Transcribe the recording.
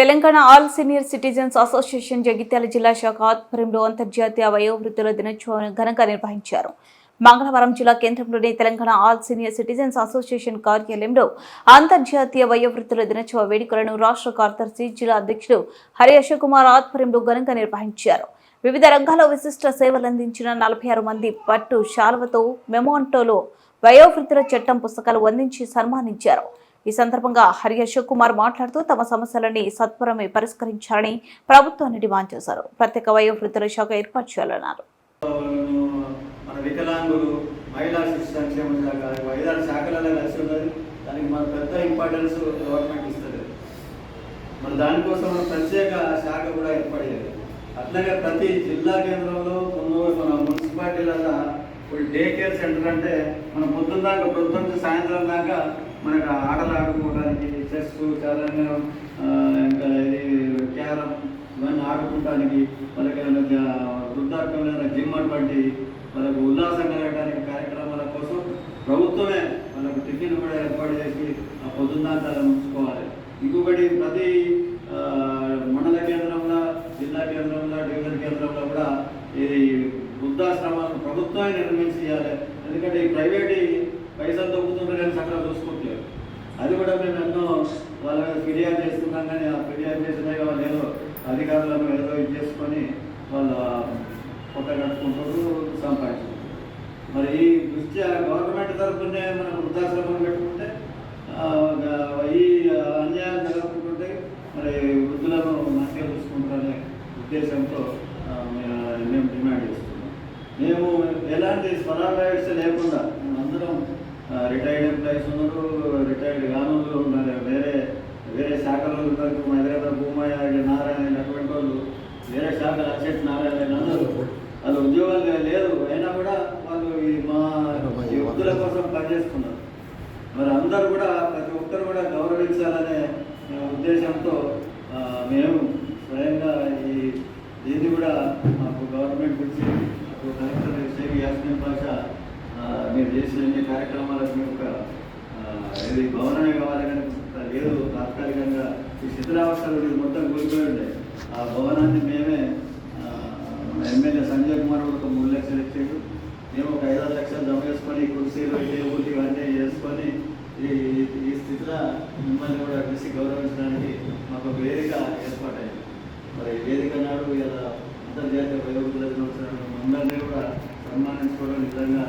Telangana all senior citizens association Jagtial జిల్లా శాఖ ఆధ్వర్యంలో అంతర్జాతీయ వయోవృద్ధుల దినోత్సవం ఘనంగా నిర్వహించారు. మంగళవారం జిల్లా కేంద్రంలోని Telangana all senior citizens association కార్యాలయంలో అంతర్జాతీయ వయోవృద్ధుల దినోత్సవ వేడుకలను రాష్ట్ర కార్యదర్శి జిల్లా అధ్యక్షుడు హరి అశోక్ కుమార్ ఆధ్వర్యంలో ఘనంగా నిర్వహించారు. వివిధ రంగాల్లో విశిష్ట సేవలందించిన నలభై ఆరు మంది పట్టు శాల్వతో మెమోంటోలో వయోవృద్ధుల చట్టం పుస్తకాలు అందించి సన్మానించారు. ఈ సందర్భంగా హరి అశోక్ కుమార్ మాట్లాడుతూ తమ సమస్యలని సత్వరమే పరిష్కరించాలని ప్రభుత్వాన్ని డిమాండ్ చేశారు. ప్రత్యేక వయోవృద్ధుల శాఖ ఏర్పాటు చేయాలన్నారు. మహిళా శిశు సంక్షేమ శాఖ ఐదారు శాఖలలో కలిసి ఉన్నది. దానికి మన పెద్ద ఇంపార్టెన్స్ గవర్నమెంట్ ఇస్తుంది. మరి దానికోసం ప్రత్యేక శాఖ కూడా ఏర్పడేది. అట్లాగే ప్రతి జిల్లా కేంద్రంలో మన మున్సిపాలిటీలలో ఇప్పుడు డే కేర్ సెంటర్ అంటే మనం పొద్దున్న దాకా పొద్దున్న నుంచి సాయంత్రం దాకా మనకు ఆటలు ఆడుకోవడానికి చెస్ చాలా ఇంకా ఇది క్యారమ్ ఇవన్నీ ఆడుకోవడానికి వాళ్ళకి వృద్ధాప్యమైన జిమ్ అటువంటి వాళ్ళకు ఉల్లాసం కలగడానికి కార్యక్రమాల కోసం ప్రభుత్వమే వాళ్ళకు టిఫిన్ కూడా ఏర్పాటు చేసి ఆ పొద్దున్నాంతాలను ఉంచుకోవాలి. ఇంకొకటి ప్రతి ఆ, మండల కేంద్రంలో జిల్లా కేంద్రంలో డివిజన్ కేంద్రంలో కూడా ఇది ప్రభుత్వాన్ని నిర్మించి ఇవ్వాలి ఎందుకంటే ఈ ప్రైవేట్ పైసలు దొబ్బుతుంటారు కానీ సకలం చూసుకోవట్లేదు. అది కూడా మేము ఎన్నో వాళ్ళ మీద ఫిర్యాదు చేస్తున్నాం కానీ ఆ ఫిర్యాదు చేసినాయి వాళ్ళు ఏదో అధికారులను ఏదో ఇది చేసుకొని వాళ్ళు పొట్ట కట్టుకుంటారు సంపాదించుకుంటారు మరి ఈ దృష్ట్యా గవర్నమెంట్ తరఫునే మనం వృద్ధాశ్రమం పెట్టుకుంటే ఈ అన్యాయం జరగకుంటుంటే మరి వృద్ధులను మంచిగా చూసుకుంటారనే ఉద్దేశంతో మేము డిమాండ్ చేస్తున్నాం. మేము ఎలాంటి స్వరాభావిష లేకుండా అందరం రిటైర్డ్ ఎంప్లాయీస్ ఉన్నారు రిటైర్డ్ గానులు ఉన్నారు వేరే వేరే శాఖలో ఉన్నారు హైదరాబాద్ భూమయ్య నారాయణ అటువంటి వాళ్ళు వేరే శాఖలు అచ్చెట్ నారాయణ అందరూ. వాళ్ళు ఉద్యోగాలు లేదు. అయినా కూడా వాళ్ళు ఈ మా ఈ వృద్ధుల కోసం పనిచేస్తున్నారు. మరి అందరూ కూడా ప్రతి ఒక్కరు కూడా గౌరవించాలనే ఉద్దేశంతో ఆ, మేము స్వయంగా ఈ దీన్ని కూడా మాకు గవర్నమెంట్ నుంచి మాకు కలెక్టర్ షేక్ యాస్మిన్ భాష మీరు చేసిన అన్ని కార్యక్రమాలకు మీ ఒక ఏది ఇది భవనమే కావాలి కానీ లేదు తాత్కాలికంగా ఈ శిథిలావస్థలు ఇది మొత్తం కూలిపోయి ఉండే ఆ భవనాన్ని మేమే ఎమ్మెల్యే సంజయ్ కుమార్ ఒక మూడు లక్షలు ఇచ్చాడు. మేము ఒక ఐదారు లక్షలు జమ చేసుకొని కుర్చీలు టేబుల్ ఇవన్నీ చేసుకొని ఈ ఈ స్థితిలో మిమ్మల్ని కూడా కలిసి గౌరవించడానికి మాకు వేదిక ఏర్పాటైంది. మరి వేదిక నాడు ఇలా అంతర్జాతీయ వయోవృద్ధుల దినోత్సవం అందరినీ కూడా సన్మానించుకోవడం నిజంగా